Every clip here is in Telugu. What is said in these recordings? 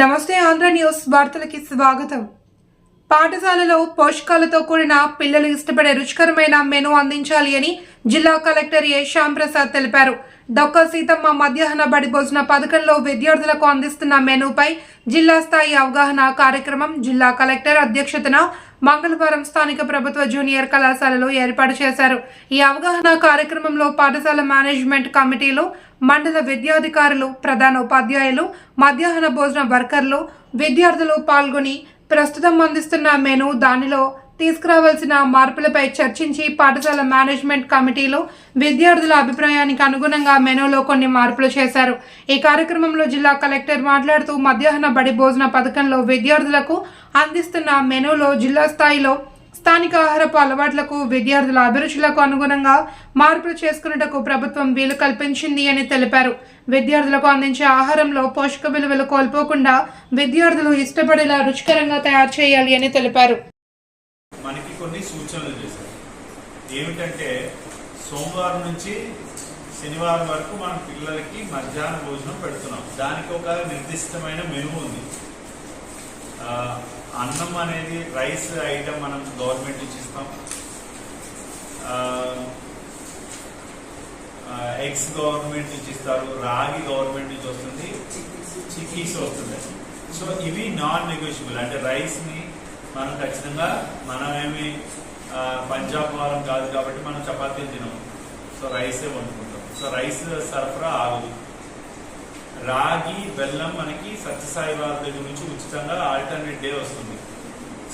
నమస్తే ఆంధ్ర న్యూస్ వార్తలకి స్వాగతం. పాఠశాలలో పోషకాలతో కూడిన పిల్లలు ఇష్టపడే రుచికరమైన మెను అందించాలి అని జిల్లా కలెక్టర్ ఏ శ్యాంప్రసాద్ తెలిపారు. డొక్క సీతమ్మ మధ్యాహ్న బడి భోజన పథకంలో విద్యార్థులకు అందిస్తున్న మెనూపై జిల్లా స్థాయి అవగాహన కార్యక్రమం జిల్లా కలెక్టర్ అధ్యక్షతన మంగళవారం స్థానిక ప్రభుత్వ జూనియర్ కళాశాలలో ఏర్పాటు చేశారు. ఈ అవగాహన కార్యక్రమంలో పాఠశాల మేనేజ్మెంట్ కమిటీలు మండల విద్యాధికారులు ప్రధాన ఉపాధ్యాయులు మధ్యాహ్న భోజన వర్కర్లు విద్యార్థులు పాల్గొని ప్రస్తుతం అందిస్తున్న మెను దానిలో తీసుకురావాల్సిన మార్పులపై చర్చించి పాఠశాల మేనేజ్మెంట్ కమిటీలు విద్యార్థుల అభిప్రాయానికి అనుగుణంగా మెనూలో కొన్ని మార్పులు చేశారు. ఈ కార్యక్రమంలో జిల్లా కలెక్టర్ మాట్లాడుతూ మధ్యాహ్న బడి భోజన పథకంలో విద్యార్థులకు అందిస్తున్న మెనూలో జిల్లా స్థాయిలో స్థానిక ఆహారపు అలవాట్లకు విద్యార్థుల అభిరుచులకు అనుగుణంగా మార్పులు చేసుకున్నటకు ప్రభుత్వం వీలు కల్పించింది అని తెలిపారు. విద్యార్థులకు అందించే ఆహారంలో పోషక విలువలు కోల్పోకుండా విద్యార్థులు ఇష్టపడేలా రుచికరంగా తయారు చేయాలి అని తెలిపారు. మనకి కొన్ని సూచనలు చేశారు. ఏమిటంటే సోమవారం నుంచి శనివారం వరకు మన పిల్లలకి మధ్యాహ్న భోజనం పెడుతున్నాం. దానికి ఒక నిర్దిష్టమైన మెను ఉంది. అన్నం అనేది రైస్ ఐటమ్ మనం గవర్నమెంట్ నుంచి ఇస్తాం. ఎగ్స్ గవర్నమెంట్ నుంచి ఇస్తారు రాగి గవర్నమెంట్ నుంచి వస్తుంది చిక్కీస్ వస్తుంది. సో ఇవి నాన్ నెగోషియబుల్ అంటే రైస్ని మనం ఖచ్చితంగా మనమేమి పంజాబ్ వారం కాదు కాబట్టి మనం చపాతీలు తినము. సో రైసే వండుకుంటాం. సో రైస్ సరఫరా ఆగదు. రాగి బెల్లం మనకి సత్యసాయి వారి దగ్గర నుంచి ఉచితంగా ఆల్టర్నేట్ డే వస్తుంది.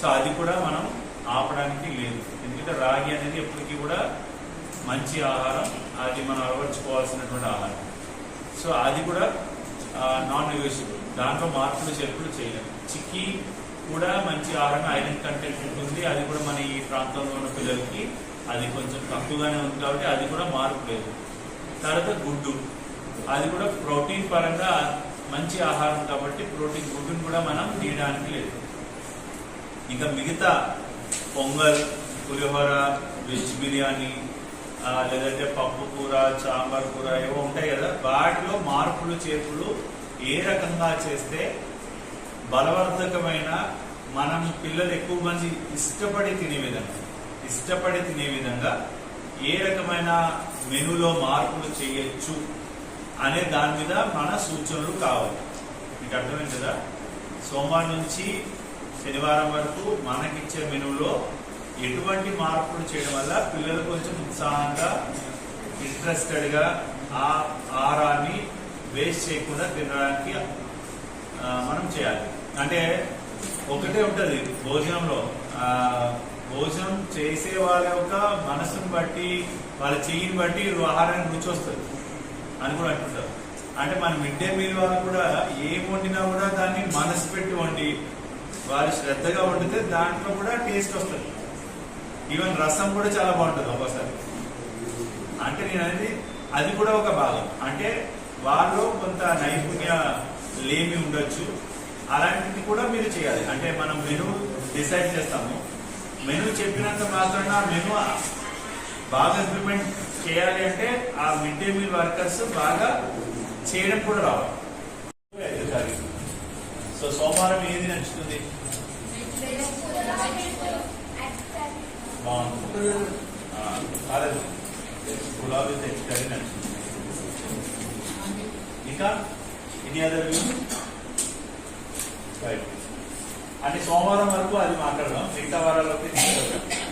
సో అది కూడా మనం ఆపడానికి లేదు. ఎందుకంటే రాగి అనేది ఎప్పటికీ కూడా మంచి ఆహారం అది మనం అలవర్చుకోవాల్సినటువంటి ఆహారం. సో అది కూడా నాన్ నెగోషియబుల్ దాంట్లో మార్పులు చేర్పులు చేయలేము. చిక్కీ కూడా మంచి ఆహారం ఐరన్ కంటెంట్ ఉంటుంది. అది కూడా మన ఈ ప్రాంతంలో ఉన్న పిల్లలకి అది కొంచెం తక్కువగానే ఉంది కాబట్టి అది కూడా మార్పు లేదు. తర్వాత గుడ్డు. అది కూడా ప్రోటీన్ పరంగా మంచి ఆహారం కాబట్టి ప్రోటీన్ గుడ్డును కూడా మనం తీయడానికి లేదు. ఇంకా మిగతా పొంగల్ పులిహోర వెజ్ బిర్యానీ లేదంటే పప్పు కూర సాంబార్ కూర ఏవో ఉంటాయి కదా వాటిలో మార్పులు చేర్పులు ఏ రకంగా చేస్తే బలవర్ధకమైన మనం పిల్లలు ఎక్కువ మంది ఇష్టపడి తినే విధంగా ఇష్టపడి తినే విధంగా ఏ రకమైన మెనూలో మార్పులు చేయొచ్చు అనే దాని మీద మన సూచనలు కావాలి మీకు అర్థమైంది కదా? సోమవారం నుంచి శనివారం వరకు మనకిచ్చే మెనూలో ఎటువంటి మార్పులు చేయడం వల్ల పిల్లలు కొంచెం ఉత్సాహంగా ఇంట్రెస్టెడ్గా ఆ ఆహారాన్ని వేస్ట్ చేయకుండా తినడానికి మనం చేయాలి. అంటే ఒకటే ఉంటుంది భోజనంలో. భోజనం చేసే వాళ్ళ యొక్క మనసును బట్టి వాళ్ళ చెయ్యిని బట్టి ఆహారాన్ని రుచి వస్తుంది. అని కూడా అంటుంటారు. అంటే మన మిడ్ డే మీల్ వాళ్ళు కూడా ఏం వండినా కూడా దాన్ని మనసు పెట్టి వండి వారు శ్రద్ధగా వండితే దాంట్లో కూడా టేస్ట్ వస్తుంది. ఈవెన్ రసం కూడా చాలా బాగుంటుంది ఒక్కోసారి. అంటే నేను అనేది అది కూడా ఒక భాగం. అంటే వాళ్ళు కొంత నైపుణ్య లేమి ఉండొచ్చు. అలాంటిది కూడా మీరు చేయాలి. అంటే మనం మెను డిసైడ్ చేస్తాము. మెను చెప్పినంత మాత్రాన మెను బాగా ఇంప్లిమెంట్ చేయాలి అంటే ఆ మిడ్ డే మీల్ వర్కర్స్ బాగా చేయడం కూడా రావాలి. ఐదో తారీఖు. సో సోమవారం ఏది నచ్చుతుంది బాగుంది కాలేదు గులాబీ విత్ కర్రీ నచ్చుతుంది ఇంకా ఎనీ అదర్ రైట్ అంటే సోమవారం వరకు అది మాట్లాడదాం. మిగతా వారాల్లోకి తీసుకెళ్తాం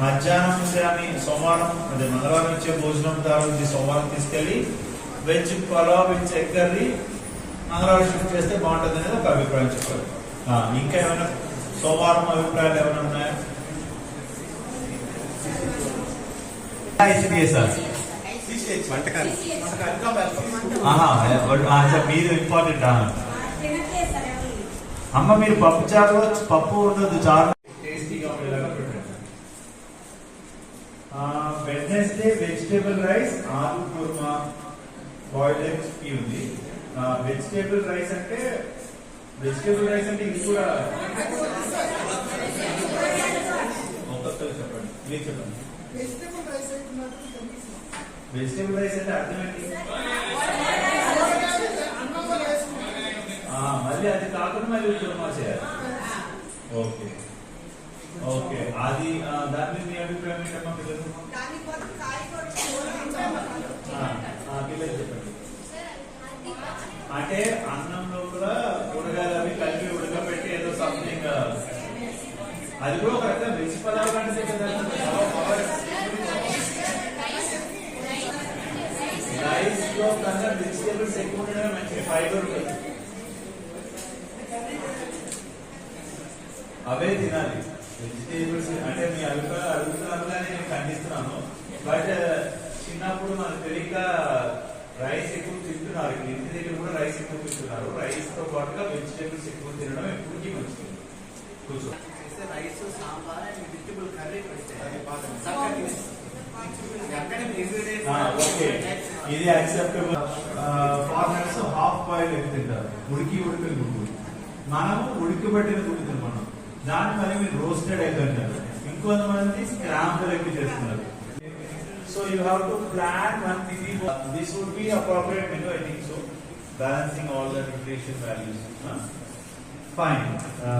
మధ్యాహ్నం కానీ సోమవారం అదే మంగళవారం ఇచ్చే భోజనం దాని సోమవారం తీసుకెళ్ళి veg pulao with egg curry మంగళవారం షిఫ్ట్ చేస్తే బాగుంటుంది అనేది ఒక అభిప్రాయం చెప్పారు ఆ, ఇంకా ఏమైనా సోమవారం అభిప్రాయాలు ఏమైనా ఉన్నాయా? మీరు ఇంపార్టెంట్ అమ్మ మీరు పప్పు చారులో పప్పు ఉండదు చారు వెడ్నెస్డే వెజిటేబుల్ రైస్ ఆలు కుర్మా బాయిల్డ్ ఎగ్స్ ఇవి ఉంది. వెజిటేబుల్ రైస్ అంటే వెజిటేబుల్ రైస్ అంటే ఇది కూడా ఒక్కొక్కరు చెప్పండి. మీరు చెప్పండి. వెజిటేబుల్ రైస్ అంటే అర్థం ఏంటి? ఆ, మళ్ళీ అది కాకుండా మళ్ళీ కుర్మా చేయాలి ఓకే. ఓకే. అది ఆ, దాని మీద మీ అభిప్రాయం ఏంటమ్మా? పిల్లలు చెప్పండి. అంటే అన్నంలో కూడా కూరగాయలు అవి కలిపి ఉడకబెట్టి ఏదో సంథింగ్ అది కూడా ఒక రకంగా వెజ్ పదార్థం అంటే కదా రైస్లో కన్నా వెజిటేబుల్స్ ఎక్కువ ఉండడం మంచి ఫైబర్ ఉంటుంది. అవే తినాలి. వెజిటేబుల్స్ అంటే మీ అడుగు అడుగుతున్నారు నేను ఖండిస్తున్నాను. బట్ చిన్నప్పుడు మనకు తెలియక రైస్ ఎక్కువ తింటున్నారు. ఇంటి దగ్గర కూడా రైస్ ఎక్కువ తింటున్నారు. రైస్తో పాటుగా వెజిటేబుల్స్ ఎక్కువ తినడం ఎప్పటికీ మంచిది. కూర్చో. Rice sambar and vegetable curry ఇది acceptable foreigners half boil egg తింటారు. ఉడికి ఉడికిన గుడ్డు. మనము ఉడికిబట్టిన గుడ్డు తినమన్నాం. దాన్ని మళ్ళీ మీరు రోస్టెడ్ ఎగ్ అంటారు. ఇంకొంతమంది స్క్రాంబుల్ ఎగ్ చేస్తున్నారు. So you have to plan one busy This would be appropriate menu, I think so. Balancing all the nutrition values. Huh? Fine. Uh,